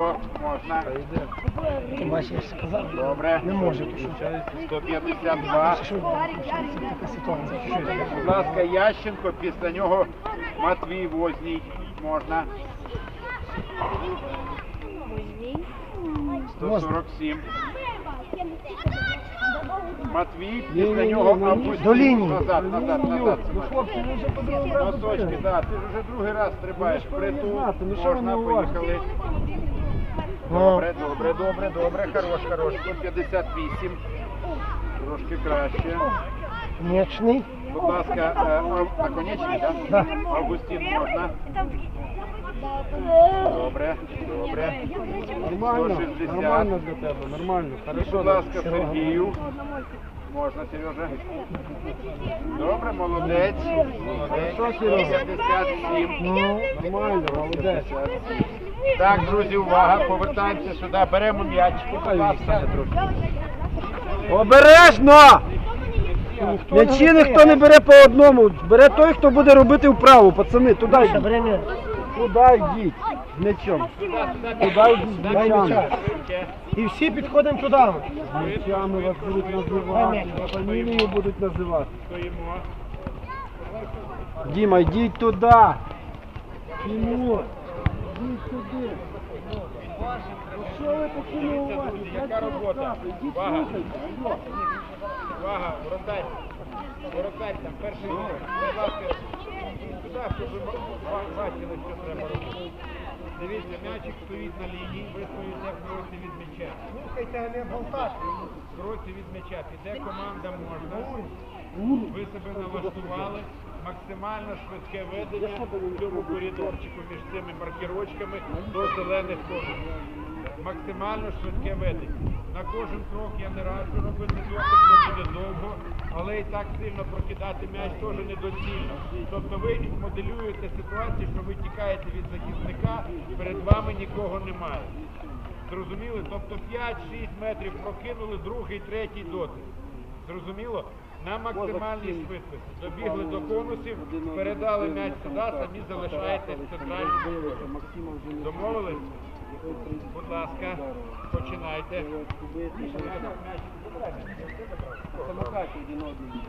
Можна. Добре. Не може, то 152. Що така ситуація? Що це? Будь ласка, Ященко, після нього Матвій Возній. Можна. 147. Матвій, після нього. До лінії. Назад, назад, назад. Ну, Носочки, так, ти ж вже другий раз стрибаєш. Притул, можна, поїхали. Ну. Добре, добре, добре, добре, хорош, хорош. 158. Трошки краще. М'ячний. Будь ласка, е, Ав- наконечний, так? Да. Августін можна. Добре, добре. Нормально, 160. нормально для тебе, нормально. Хорошо. Будь ласка, Сергію. Можна, Сережа. Добре, молодець. Молодець. Хорошо, Сережа. 57. Ну, Нормально, молодець. Так, друзі, увага, повертаємося сюди, беремо м'ячики, будь ласка. Обережно! М'ячі ніхто не бере по одному. Бере той, хто буде робити вправу, пацани. Туди йдіть. бери. Туди йдіть. М'ячом. Туди йдіть з м'ячами. І всі підходимо туди. З м'ячами вас будуть називати. Фамілію будуть називати. Діма, йдіть туди. Тимур, йдіть туди. Що ви такі неуважні? Яка робота? Йдіть Увага. слухайте. Алло. Увага, воротарь. Воротарь, там перший номер. Будь ласка, сюди, щоб ви ба- бачили, що треба робити. Дивіться, м'ячик стоїть на лінії, ви стоїте в кроці від м'яча. Слухайте, не болтати. В кроці від м'яча. Піде команда можна. Ви себе налаштували. Максимально швидке ведення в цьому коридорчику між цими маркерочками до зелених конусів. Максимально швидке ведення. На кожен крок я не раджу робити дотик, це буде довго, але і так сильно прокидати м'яч теж недоцільно. Тобто ви моделюєте ситуацію, що ви тікаєте від захисника, перед вами нікого немає. Зрозуміли? Тобто 5-6 метрів прокинули, другий, третій дотик. Зрозуміло? На максимальній швидкості. Добігли до конусів, передали м'яч сюди, самі залишаєтесь в центральному. Домовились? Будь ласка, починайте. Самокаті один одному.